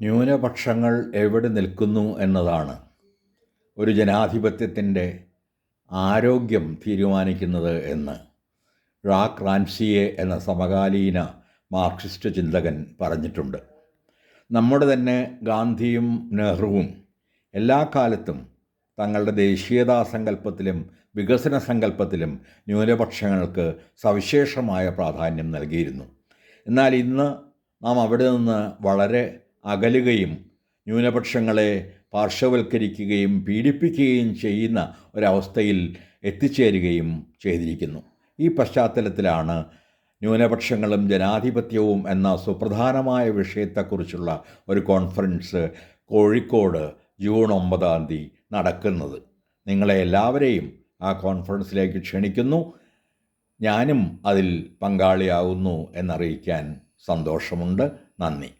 ന്യൂനപക്ഷങ്ങൾ എവിടെ നിൽക്കുന്നു എന്നതാണ്. ഒരു ജനാധിപത്യത്തിന്റെ ആരോഗ്യം തീരുമാനിക്കുന്നത് എന്ന് റാക്ക് റാൻസിയെ എന്ന സമകാലീന മാർക്സിസ്റ്റ് ചിന്തകൻ പറഞ്ഞിട്ടുണ്ട്. നമ്മുടെ തന്നെ ഗാന്ധിയും നെഹ്റുവും എല്ലാ കാലത്തും തങ്ങളുടെ ദേശീയതാ സങ്കല്പത്തിലും വികസന സങ്കല്പത്തിലും ന്യൂനപക്ഷങ്ങൾക്ക് സവിശേഷമായ പ്രാധാന്യം നൽകിയിരുന്നു. എന്നാൽ ഇന്ന് നാം അവിടെ നിന്ന് വളരെ അകലുകയും ന്യൂനപക്ഷങ്ങളെ പാർശ്വവൽക്കരിക്കുകയും പീഡിപ്പിക്കുകയും ചെയ്യുന്ന ഒരവസ്ഥയിൽ എത്തിച്ചേരുകയും ചെയ്തിരിക്കുന്നു. ഈ പശ്ചാത്തലത്തിലാണ് ന്യൂനപക്ഷങ്ങളും ജനാധിപത്യവും എന്ന സുപ്രധാനമായ വിഷയത്തെക്കുറിച്ചുള്ള ഒരു കോൺഫറൻസ് കോഴിക്കോട് ജൂൺ ഒമ്പതാം തീയതി നടക്കുന്നത്. നിങ്ങളെ എല്ലാവരെയും ആ കോൺഫറൻസിലേക്ക് ക്ഷണിക്കുന്നു. ഞാനും അതിൽ പങ്കാളിയാവുന്നു എന്നറിയിക്കാൻ സന്തോഷമുണ്ട്. നന്ദി.